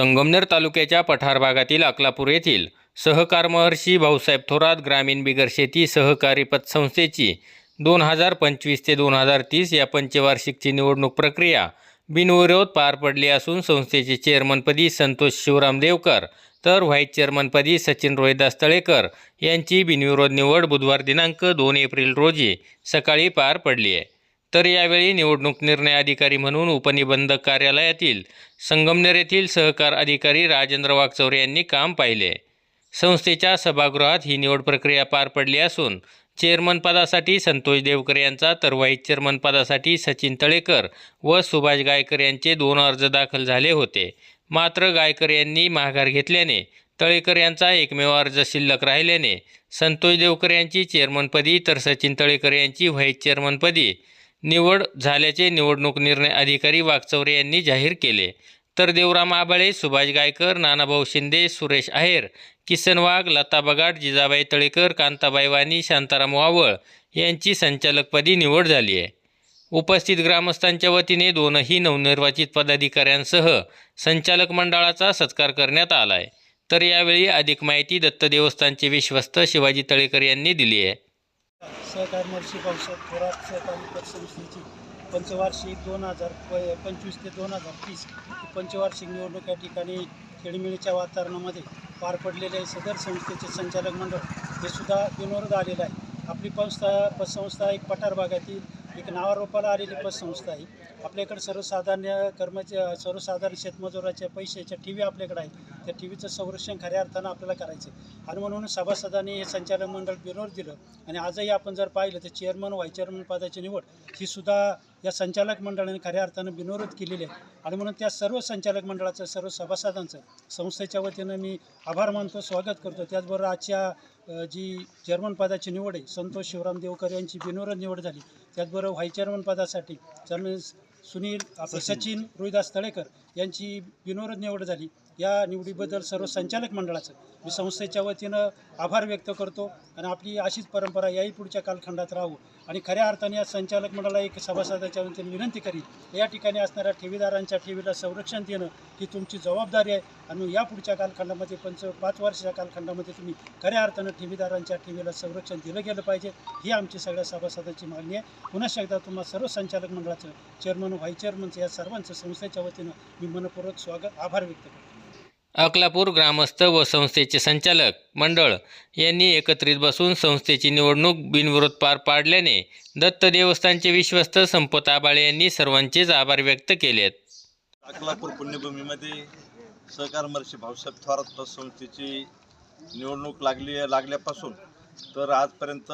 संगमनेर तालुक्याच्या पठार भागातील अकलापूर येथील सहकार महर्षी भाऊसाहेब थोरात ग्रामीण बिगर शेती सहकारी पतसंस्थेची दोन हजार पंचवीस ते दोन हजार तीस या पंचवार्षिकची निवडणूक प्रक्रिया बिनविरोध पार पडली असून संस्थेचे चेअरमनपदी संतोष शिवराम देवकर तर व्हाईस चेअरमनपदी सचिन रोहिदास तळेकर यांची बिनविरोध निवड बुधवार दिनांक दोन एप्रिल रोजी सकाळी पार पडली आहे. तर यावेळी निवडणूक निर्णय अधिकारी म्हणून उपनिबंधक कार्यालयातील संगमनेर येथील सहकार अधिकारी राजेंद्र वाघचौरे यांनी काम पाहिले. संस्थेच्या सभागृहात ही निवड प्रक्रिया पार पडली असून चेअरमनपदासाठी संतोष देवकर यांचा तर व्हाईस चेअरमनपदासाठी सचिन तळेकर व सुभाष गायकर यांचे दोन अर्ज दाखल झाले होते. मात्र गायकर यांनी माघार घेतल्याने तळेकर यांचा एकमेव अर्ज शिल्लक राहिल्याने संतोष देवकर यांची चेअरमनपदी तर सचिन तळेकर यांची व्हाईस चेअरमनपदी निवड झाल्याचे निवडणूक निर्णय अधिकारी वागचौरे यांनी जाहीर केले. तर देवराम आबाळे सुभाष गायकर नानाभाऊ शिंदे सुरेश आहेर किसन वाघ लता बगाट जिजाबाई तळेकर कांताबाई वाणी शांताराम वावळ यांची संचालकपदी निवड झाली आहे. उपस्थित ग्रामस्थांच्या वतीने दोनही नवनिर्वाचित पदाधिकाऱ्यांसह संचालक मंडळाचा सत्कार करण्यात आला आहे तर यावेळी अधिक माहिती दत्त देवस्थानचे विश्वस्त शिवाजी तळेकर यांनी दिली आहे. सहकार महर्षी भाऊसाहेब थोरात सहकारी पतसंस्थेची पंचवार्षिक दोन हजार प पंचवीस ते दोन हजार तीस पंचवार्षिक निवडणूक या ठिकाणी खेळीमेळीच्या वातावरणामध्ये पार पडलेले आहे. सदर संस्थेचे संचालक मंडळ हे सुद्धा बिनविरोध आलेलं आहे आपली संस्था पतसंस्था एक पठार भागातील एक नावारूपाला आलेली पतसंस्था आहे. आपल्याकडे सर्वसाधारण कर्मचा सर्वसाधारण शेतमजुराच्या पैशाच्या टी व्ही आपल्याकडे आहे त्या टी व्हीचं संरक्षण खऱ्या अर्थानं आपल्याला करायचं आहे. आणि म्हणून सभासदांनी हे संचालक मंडळ बिनविरोध दिलं. आणि आजही आपण जर पाहिलं तर चेअरमन व्हाईस चेअरमन पदाची निवड ही सुद्धा या संचालक मंडळाने खऱ्या अर्थानं बिनविरोध केलेली आहे. आणि म्हणून त्या सर्व संचालक मंडळाचं सर्व सभासदांचं संस्थेच्या वतीनं मी आभार मानतो स्वागत करतो. त्याचबरोबर आजच्या जी चेअरमन पदाची निवड आहे संतोष शिवराम देवकर यांची बिनविरोध निवड झाली. त्याचबरोबर व्हाईस चेअरमन पदासाठी चेअरमन सुनील आपले सचिन. रोहिदास तळेकर यांची बिनविरोध निवड झाली. या निवडीबद्दल सर्व संचालक मंडळाचं मी संस्थेच्या वतीनं आभार व्यक्त करतो आणि आपली अशीच परंपरा याही पुढच्या कालखंडात राहू. आणि खऱ्या अर्थाने या संचालक मंडळाला एक सभासदाच्या वतीने विनंती करीन. या ठिकाणी असणाऱ्या ठेवीदारांच्या ठेवीला संरक्षण देणं ही तुमची जबाबदारी आहे. आणि या पुढच्या कालखंडामध्ये पंच पाच वर्षाच्या कालखंडामध्ये तुम्ही खऱ्या अर्थानं ठेवीदारांच्या ठेवीला संरक्षण दिलं गेलं पाहिजे. ही आमची सगळ्या सभासदांची मागणी आहे. पुन्हा एकदा तुम्हाला सर्व संचालक मंडळाचं चेअरमन व्हाईस चेअरमनचं या सर्वांचं संस्थेच्या वतीनं मी मनपूर्वक स्वागत आभार व्यक्त करतो. अकलापूर ग्रामस्थ व संस्थेचे संचालक मंडळ यांनी एकत्रित बसून संस्थेची निवडणूक बिनविरोध पार पाडल्याने दत्त देवस्थानचे विश्वस्त संपत आबाळे यांनी सर्वांचेच आभार व्यक्त केलेत. अकलापूर पुण्यभूमीमध्ये सहकार महर्षी भाऊसाहेब थोरात पतसंस्थेची निवडणूक लागली लागल्यापासून तर आजपर्यंत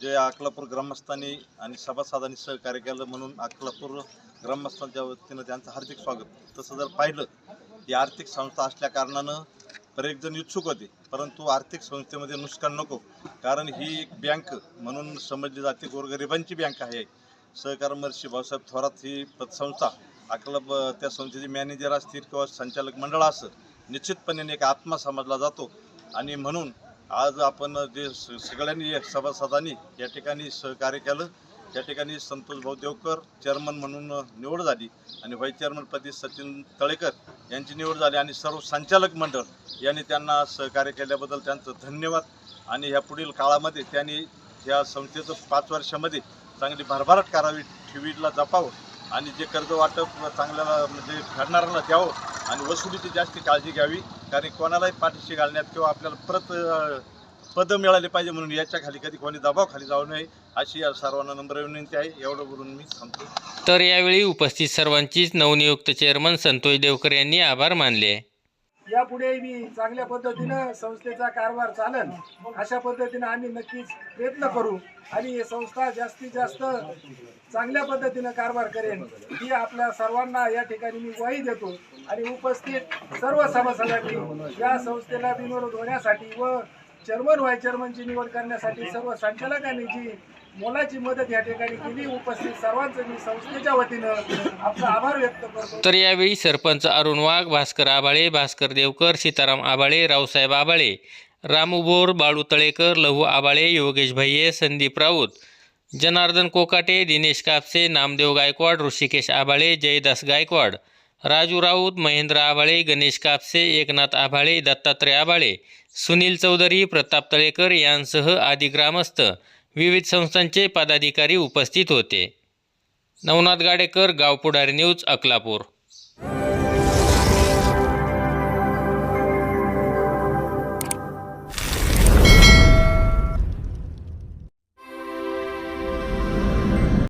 जे अकलापूर ग्रामस्थांनी आणि सभासदांनी सहकार्य केलं म्हणून अकलापूर ग्रामस्थांच्या वतीनं त्यांचं हार्दिक स्वागत. तसं जर पाहिलं ही आर्थिक संस्था असल्या कारणानं बरेच जण इच्छुक होते परंतु आर्थिक संस्थेमध्ये नुकसान नको. कारण ही एक बँक म्हणून समजली जाते गोरगरिबांची बँक आहे. सहकार महर्षी भाऊसाहेब थोरात ही पतसंस्था अकला ब- त्या संस्थेचे मॅनेजर असतील किंवा संचालक मंडळ असं निश्चितपणे एक आत्मा समजला जातो. आणि म्हणून आज आपण जे स- सगळ्यांनी सभासदांनी या ठिकाणी सहकार्य केलं या ठिकाणी संतोष भाऊ देवकर चेअरमन म्हणून निवड झाली आणि व्हाईस चेअरमनपदी सचिन तळेकर यांची निवड झाली आणि सर्व संचालक मंडळ यांनी त्यांना सहकार्य केल्याबद्दल त्यांचं धन्यवाद. आणि ह्या पुढील काळामध्ये त्यांनी या संस्थेचं पाच वर्षामध्ये चांगली भरभराट करावी ठेवीला जपावं आणि जे कर्ज वाटप चांगल्याला म्हणजे फेडणाऱ्याला द्यावं आणि वसुलीची जास्त काळजी घ्यावी. कारण कोणालाही पाठीशी घालण्यात किंवा आपल्याला परत पदं मिळाली पाहिजे म्हणून याच्या खाली कधी कोणी दबाव खाली जाऊ नये अशी या सर्वांना नम्र विनंती आहे. एवढं बोलून मी थांबतो. तर यावेळी उपस्थित सर्वांचीच नवनियुक्त चेअरमन संतोष देवकर यांनी आभार मानले. यापुढे मी चांगल्या पद्धतीनं संस्थेचा कारभार चालन अशा पद्धतीनं आम्ही नक्कीच प्रयत्न करू आणि ही संस्था जास्तीत जास्त चांगल्या पद्धतीनं कारभार करेन. ही आपल्या सर्वांना या ठिकाणी मी ग्वाही देतो आणि उपस्थित सर्व सभासदांनी या संस्थेला बिनविरोध होण्यासाठी व चेअरमन व्हाय चेअरमनची निवड करण्यासाठी सर्व संचालकांनी जी मोलाची मदत या ठिकाणी केली. उपस्थित सर्वांचं मी संस्थेच्या वतीनं आपला आभार व्यक्त करतो. तर यावेळी सरपंच अरुण वाघ भास्कर आबाळे भास्कर देवकर सीताराम आबाळे रावसाहेब आबाळे रामू बोर बाळू तळेकर लहू आबाळे योगेश भैये संदीप राऊत जनार्दन कोकाटे दिनेश कापसे नामदेव गायकवाड ऋषिकेश आबाळे जयदास गायकवाड राजू राऊत महेंद्र आभाळे गणेश कापसे एकनाथ आभाळे दत्तात्रय आभाळे सुनील चौधरी प्रताप तळेकर यांसह आदी ग्रामस्थ विविध संस्थांचे पदाधिकारी उपस्थित होते. नवनाथ गाडेकर गावपुढारी न्यूज अकलापूर.